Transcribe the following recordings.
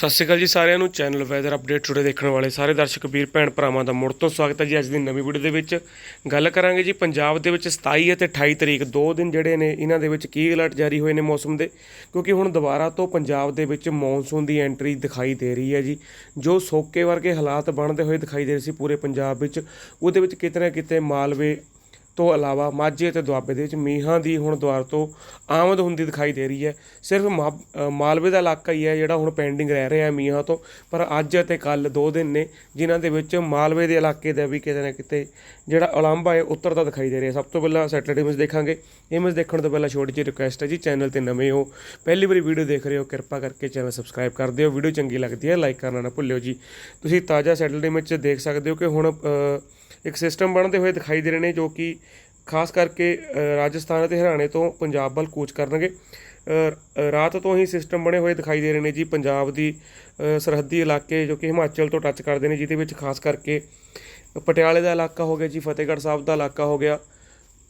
ਸਤਿ ਸ਼੍ਰੀ ਅਕਾਲ ਜੀ ਸਾਰਿਆਂ ਨੂੰ। ਚੈਨਲ ਵੈਦਰ ਅਪਡੇਟ ਟੁਡੇ ਦੇਖਣ ਵਾਲੇ ਸਾਰੇ ਦਰਸ਼ਕ ਵੀਰ, ਭੈਣ ਭਰਾਵਾਂ ਦਾ ਮੁੜ ਤੋਂ ਸਵਾਗਤ ਹੈ ਜੀ ਅੱਜ ਦੀ ਨਵੀਂ ਵੀਡੀਓ ਦੇ ਵਿੱਚ। ਗੱਲ ਕਰਾਂਗੇ ਜੀ ਪੰਜਾਬ ਦੇ ਵਿੱਚ 27 ਅਤੇ 28 ਤਰੀਕ, ਦੋ ਦਿਨ ਜਿਹੜੇ ਨੇ ਇਹਨਾਂ ਦੇ ਵਿੱਚ ਕੀ ਅਲਰਟ ਜਾਰੀ ਹੋਏ ਨੇ ਮੌਸਮ ਦੇ। ਕਿਉਂਕਿ ਹੁਣ ਦੁਬਾਰਾ ਤੋਂ ਪੰਜਾਬ ਦੇ ਵਿੱਚ ਮੌਨਸੂਨ ਦੀ ਐਂਟਰੀ ਦਿਖਾਈ ਦੇ ਰਹੀ ਹੈ ਜੀ, ਜੋ ਸੋਕੇ ਵਰਗੇ ਹਾਲਾਤ ਬਣਦੇ ਹੋਏ ਦਿਖਾਈ ਦੇ ਰਹੇ ਸੀ ਪੂਰੇ ਪੰਜਾਬ ਵਿੱਚ। ਉਹਦੇ ਵਿੱਚ ਕਿਤੇ ਨਾ ਕਿਤੇ ਮਾਲਵੇ ਤੋਂ ਇਲਾਵਾ ਮਾਝੇ ਅਤੇ ਦੁਆਬੇ ਦੇ ਵਿੱਚ ਮੀਂਹਾਂ ਦੀ ਹੁਣ ਦੁਆਰ ਤੋਂ ਆਮਦ ਹੁੰਦੀ ਦਿਖਾਈ ਦੇ ਰਹੀ ਹੈ। ਸਿਰਫ ਮਾ- ਮਾਲਵੇ ਦਾ ਇਲਾਕਾ ਹੀ ਹੈ ਜਿਹੜਾ ਹੁਣ ਪੈਂਡਿੰਗ ਰਹਿ ਰਿਹਾ ਮੀਂਹਾਂ ਤੋਂ। ਪਰ ਅੱਜ ਅਤੇ ਕੱਲ ਦੋ ਦਿਨ ਨੇ ਜਿਨ੍ਹਾਂ ਦੇ ਵਿੱਚ ਮਾਲਵੇ ਦੇ ਇਲਾਕੇ ਦਾ ਵੀ ਕਿਤੇ ਨਾ ਕਿਤੇ ਜਿਹੜਾ ਉਲੰਭਾ ਹੈ, ਉੱਤਰਦਾ ਦਿਖਾਈ ਦੇ ਰਿਹਾ। ਸਭ ਤੋਂ ਪਹਿਲਾਂ ਸੈਟਰਡੇ ਇਮੇਜ ਦੇਖਾਂਗੇ। ਇਮੇਜ ਦੇਖਣ ਤੋਂ ਪਹਿਲਾਂ ਛੋਟੀ ਜਿਹੀ ਰਿਕੁਐਸਟ ਹੈ ਜੀ ਚੈਨਲ ਤੇ ਨਵੇਂ ਹੋ। ਪਹਿਲੀ ਵਾਰੀ ਵੀਡੀਓ ਦੇਖ ਰਹੇ ਹੋ, ਕਿਰਪਾ ਕਰਕੇ ਚੈਨਲ ਸਬਸਕ੍ਰਾਈਬ ਕਰ ਦਿਓ। ਵੀਡੀਓ ਚੰਗੀ ਲੱਗਦੀ ਹੈ ਲਾਈਕ ਕਰਨਾ ਨਾ ਭੁੱਲਿਓ ਜੀ। ਤੁਸੀਂ ਤਾਜ਼ਾ ਸੈਟਰਡੇ ਇਮੇਜ ਦੇਖ ਸਕਦੇ ਹੋ ਕਿ ਹੁਣ ਇੱਕ ਸਿਸਟਮ ਬਣਦੇ ਹੋਏ ਦਿਖਾਈ ਦੇ ਰਹੇ ਨੇ ਜੋ ਕਿ ਖਾਸ ਕਰਕੇ ਰਾਜਸਥਾਨ ਅਤੇ ਹਰਿਆਣੇ ਤੋਂ ਪੰਜਾਬ ਵੱਲ ਕੂਚ ਕਰਨਗੇ। ਰਾਤ ਤੋਂ ਹੀ ਸਿਸਟਮ ਬਣੇ ਹੋਏ ਦਿਖਾਈ ਦੇ ਰਹੇ ਨੇ ਜੀ ਪੰਜਾਬ ਦੀ ਸਰਹੱਦੀ ਇਲਾਕੇ ਜੋ ਕਿ ਹਿਮਾਚਲ ਤੋਂ ਟੱਚ ਕਰਦੇ ਨੇ, ਜਿਹਦੇ ਵਿੱਚ ਖਾਸ ਕਰਕੇ ਪਟਿਆਲੇ ਦਾ ਇਲਾਕਾ ਹੋ ਗਿਆ ਜੀ, ਫਤਿਹਗੜ੍ਹ ਸਾਹਿਬ ਦਾ ਇਲਾਕਾ ਹੋ ਗਿਆ।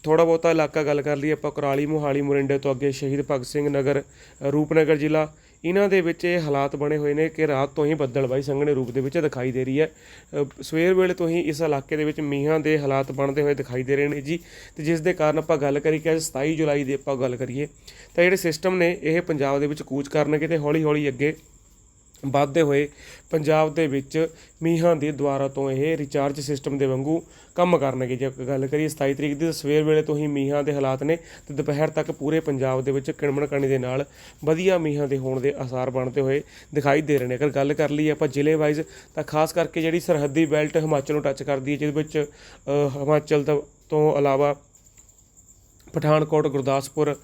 ਥੋੜਾ ਬਹੁਤਾ ਇਲਾਕਾ ਗੱਲ ਕਰ ਲਈ ਆਪਾਂ ਕੁਰਾਲੀ ਮੋਹਾਲੀ ਮੁਰਿੰਡੇ ਤੋਂ ਅੱਗੇ ਸ਼ਹੀਦ ਭਗਤ ਸਿੰਘ ਨਗਰ, ਰੂਪਨਗਰ ਜ਼ਿਲ੍ਹਾ ਇਹਨਾਂ ਦੇ ਵਿੱਚ ਇਹ ਹਾਲਾਤ ਬਣੇ ਹੋਏ ਨੇ ਕਿ ਰਾਤ ਤੋਂ ਹੀ ਬੱਦਲਬਾਈ ਸੰਘਣੇ ਰੂਪ ਦੇ ਵਿੱਚ ਦਿਖਾਈ ਦੇ ਰਹੀ ਹੈ। ਸਵੇਰ ਵੇਲੇ ਤੋਂ ਹੀ ਇਸ ਇਲਾਕੇ ਦੇ ਵਿੱਚ ਮੀਂਹਾਂ ਦੇ ਹਾਲਾਤ ਬਣਦੇ ਹੋਏ ਦਿਖਾਈ ਦੇ ਰਹੇ ਨੇ ਜੀ। ਤੇ ਜਿਸ ਦੇ ਕਾਰਨ ਆਪਾਂ ਗੱਲ ਕਰੀ ਕਿ ਅੱਜ 27 ਜੁਲਾਈ ਦੀ ਆਪਾਂ ਗੱਲ ਕਰੀਏ, ਤਾਂ ਜਿਹੜੇ ਸਿਸਟਮ ਨੇ ਇਹ ਪੰਜਾਬ ਦੇ ਵਿੱਚ ਕੂਚ ਕਰਨਗੇ ਤੇ ਹੌਲੀ ਹੌਲੀ ਅੱਗੇ ਵੱਧਦੇ ਹੋਏ ਪੰਜਾਬ ਦੇ ਵਿੱਚ ਮੀਂਹਾਂ ਦੀ ਦੁਆਰਾ ਤੋਂ ਇਹ ਰਿਚਾਰਜ ਸਿਸਟਮ ਦੇ ਵਾਂਗੂ ਕੰਮ ਕਰਨਗੇ। ਜੇ ਗੱਲ ਕਰੀਏ 27 ਤਰੀਕ ਦੀ ਸਵੇਰ ਵੇਲੇ ਤੋਂ ਹੀ ਮੀਂਹਾਂ ਦੇ ਹਾਲਾਤ ਨੇ ਤੇ ਦੁਪਹਿਰ ਤੱਕ ਪੂਰੇ ਪੰਜਾਬ ਦੇ ਵਿੱਚ ਕਿਣਮਣ ਕਣੀ ਦੇ ਨਾਲ ਵਧੀਆ ਮੀਂਹਾਂ ਦੇ ਹੋਣ ਦੇ ਆਸਾਰ ਬਣਦੇ ਹੋਏ ਦਿਖਾਈ ਦੇ ਰਹੇ ਨੇ। ਅਗਰ ਗੱਲ ਕਰ ਲਈਏ ਆਪਾਂ ਜ਼ਿਲ੍ਹੇ ਵਾਈਜ਼ ਤਾਂ ਖਾਸ ਕਰਕੇ ਜਿਹੜੀ ਸਰਹੱਦੀ ਬੈਲਟ ਹਿਮਾਚਲ ਨੂੰ ਟੱਚ ਕਰਦੀ ਹੈ, ਜਿਹਦੇ ਵਿੱਚ ਹਿਮਾਚਲ ਤੋਂ ਇਲਾਵਾ ਪਠਾਨਕੋਟ, ਗੁਰਦਾਸਪੁਰ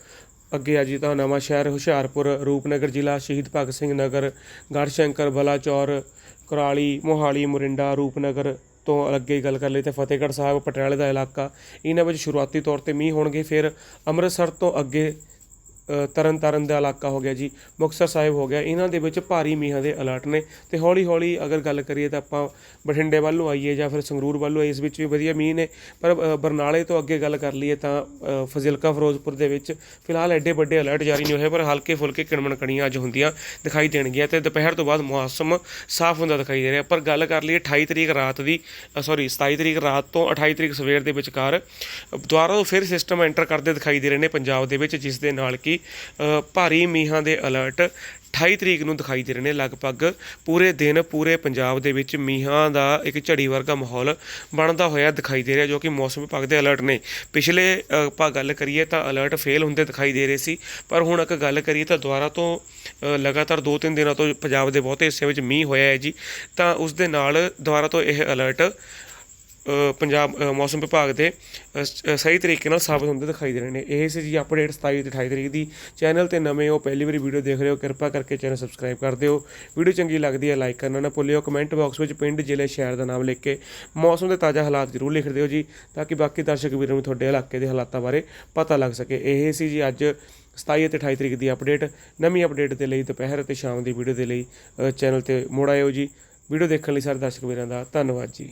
ਅੱਗੇ ਆ ਜੀ ਤਾਂ ਨਵਾਂ ਸ਼ਹਿਰ ਹੁਸ਼ਿਆਰਪੁਰ, ਰੂਪਨਗਰ ਜ਼ਿਲ੍ਹਾ, ਸ਼ਹੀਦ ਭਗਤ ਸਿੰਘ ਨਗਰ ਗੜਸ਼ੰਕਰ ਬਲਾਚੌਰ, ਕੁਰਾਲੀ, ਮੋਹਾਲੀ, ਮੁਰਿੰਡਾ, ਰੂਪਨਗਰ ਤੋਂ ਅੱਗੇ ਗੱਲ ਕਰ ਲਈ ਤੇ ਫਤਿਹਗੜ੍ਹ ਸਾਹਿਬ, ਪਟਿਆਲੇ ਦਾ ਇਲਾਕਾ। ਇਹਨਾਂ ਵਿੱਚ ਸ਼ੁਰੂਆਤੀ ਤੌਰ ਤੇ ਮੀਂਹ ਹੋਣਗੇ, ਫਿਰ ਅੰਮ੍ਰਿਤਸਰ ਤੋਂ ਅੱਗੇ ਤਰਨ ਤਾਰਨ ਦਾ ਇਲਾਕਾ ਹੋ ਗਿਆ ਜੀ, ਮੁਕਤਸਰ ਸਾਹਿਬ ਹੋ ਗਿਆ। ਇਹਨਾਂ ਦੇ ਵਿੱਚ ਭਾਰੀ ਮੀਂਹਾਂ ਦੇ ਅਲਰਟ ਨੇ ਤੇ ਹੌਲੀ ਹੌਲੀ ਅਗਰ ਗੱਲ ਕਰੀਏ ਤਾਂ ਆਪਾਂ ਬਠਿੰਡੇ ਵੱਲ ਨੂੰ ਆਈਏ ਜਾਂ ਫਿਰ ਸੰਗਰੂਰ ਵੱਲ ਨੂੰ ਆਈਏ ਇਸ ਵਿੱਚ ਵੀ ਵਧੀਆ ਮੀਂਹ ਨੇ। ਪਰ ਬਰਨਾਲੇ ਤੋਂ ਅੱਗੇ ਗੱਲ ਕਰ ਲਈਏ ਤਾਂ ਫਜ਼ਿਲਕਾ ਫਿਰੋਜ਼ਪੁਰ ਦੇ ਵਿੱਚ ਫਿਲਹਾਲ ਐਡੇ ਵੱਡੇ ਅਲਰਟ ਜਾਰੀ ਨਹੀਂ ਹੋਏ, ਪਰ ਹਲਕੇ ਫੁਲਕੇ ਕਿਣਮਣ ਕਣੀਆਂ ਅੱਜ ਹੁੰਦੀਆਂ ਦਿਖਾਈ ਦੇਣਗੀਆਂ ਤੇ ਦੁਪਹਿਰ ਤੋਂ ਬਾਅਦ ਮੌਸਮ ਸਾਫ਼ ਹੁੰਦਾ ਦਿਖਾਈ ਦੇ ਰਿਹਾ। ਪਰ ਗੱਲ ਕਰ ਲਈਏ 28 ਤਰੀਕ ਰਾਤ ਦੀ ਸੌਰੀ 27 ਤਰੀਕ ਰਾਤ ਤੋਂ 28 ਤਰੀਕ ਸਵੇਰ ਦੇ ਵਿਚਕਾਰ, ਦੁਬਾਰਾ ਫਿਰ ਸਿਸਟਮ ਐਂਟਰ ਕਰਦੇ ਦਿਖਾਈ ਦੇ ਰਹੇ ਨੇ ਪੰਜਾਬ ਦੇ ਵਿੱਚ, ਜਿਸ ਦੇ ਨਾਲ ਕਿ ਅ, ਭਾਰੀ ਮੀਂਹਾਂ ਦੇ ਅਲਰਟ 28 ਤਰੀਕ ਨੂੰ ਦਿਖਾਈ ਦੇ ਰਹੇ ਨੇ। ਲਗਭਗ ਪੂਰੇ ਦਿਨ ਪੂਰੇ ਪੰਜਾਬ ਦੇ ਵਿੱਚ ਮੀਂਹਾਂ ਦਾ ਇੱਕ ਝੜੀ ਵਰਗਾ ਮਾਹੌਲ ਬਣਦਾ ਹੋਇਆ ਦਿਖਾਈ ਦੇ ਰਿਹਾ ਜੋ ਕਿ ਮੌਸਮ ਵਿਭਾਗ ਦੇ ਅਲਰਟ ਨੇ। ਪਿਛਲੇ ਆਪਾਂ ਗੱਲ ਕਰੀਏ ਤਾਂ ਅਲਰਟ ਫੇਲ ਹੁੰਦੇ ਦਿਖਾਈ ਦੇ ਰਹੇ ਸੀ ਪਰ ਹੁਣ ਇੱਕ ਗੱਲ ਕਰੀਏ ਤਾਂ ਦੁਬਾਰਾ ਤੋਂ ਲਗਾਤਾਰ 2-3 ਦਿਨਾਂ ਤੋਂ ਪੰਜਾਬ ਦੇ ਬਹੁਤੇ ਹਿੱਸਿਆਂ ਵਿੱਚ ਮੀਂਹ ਹੋਇਆ ਹੈ ਜੀ। ਤਾਂ ਉਸ ਦੇ ਨਾਲ ਦੁਬਾਰਾ ਤੋਂ ਇਹ ਅਲਰਟ ਪੰਜਾਬ ਮੌਸਮ ਵਿਭਾਗ ਦੇ ਸਹੀ ਤਰੀਕੇ ਨਾਲ ਸਾਬਤ ਹੁੰਦੇ ਦਿਖਾਈ ਦੇ ਰਹੇ ਨੇ। ਇਹ ਸੀ ਜੀ ਅਪਡੇਟ 27 ਤੇ 28 ਤਰੀਕ ਦੀ। ਚੈਨਲ ਤੇ ਨਵੇਂ ਹੋ, ਪਹਿਲੀ ਵਾਰੀ ਵੀਡੀਓ ਦੇਖ ਰਹੇ ਹੋ, ਕਿਰਪਾ ਕਰਕੇ ਚੈਨਲ ਸਬਸਕ੍ਰਾਈਬ ਕਰ ਦਿਓ। ਵੀਡੀਓ ਚੰਗੀ ਲੱਗਦੀ ਹੈ ਲਾਈਕ ਕਰਨਾ ਨਾ ਭੁੱਲਿਓ। ਕਮੈਂਟ ਬਾਕਸ ਵਿੱਚ ਪਿੰਡ, ਜ਼ਿਲ੍ਹੇ, ਸ਼ਹਿਰ ਦਾ ਨਾਮ ਲਿਖ ਕੇ ਮੌਸਮ ਦੇ ਤਾਜ਼ਾ ਹਾਲਾਤ ਜ਼ਰੂਰ ਲਿਖ ਦਿਓ ਜੀ, ਤਾਂ ਕਿ ਬਾਕੀ ਦਰਸ਼ਕ ਵੀਰਾਂ ਨੂੰ ਤੁਹਾਡੇ ਇਲਾਕੇ ਦੇ ਹਾਲਾਤਾਂ ਬਾਰੇ ਪਤਾ ਲੱਗ ਸਕੇ। ਇਹ ਸੀ ਜੀ ਅੱਜ 27 ਅਤੇ 28 ਤਰੀਕ ਦੀ ਅਪਡੇਟ ਨਵੀਂ ਅਪਡੇਟ ਦੇ ਲਈ ਦੁਪਹਿਰ ਅਤੇ ਸ਼ਾਮ ਦੀ ਵੀਡੀਓ ਦੇ ਲਈ ਚੈਨਲ ਤੇ ਮੁੜ ਆਇਓ ਜੀ। ਵੀਡੀਓ ਦੇਖਣ ਲਈ ਸਾਰੇ ਦਰਸ਼ਕ ਵੀਰਾਂ ਦਾ ਧੰਨਵਾਦ ਜੀ।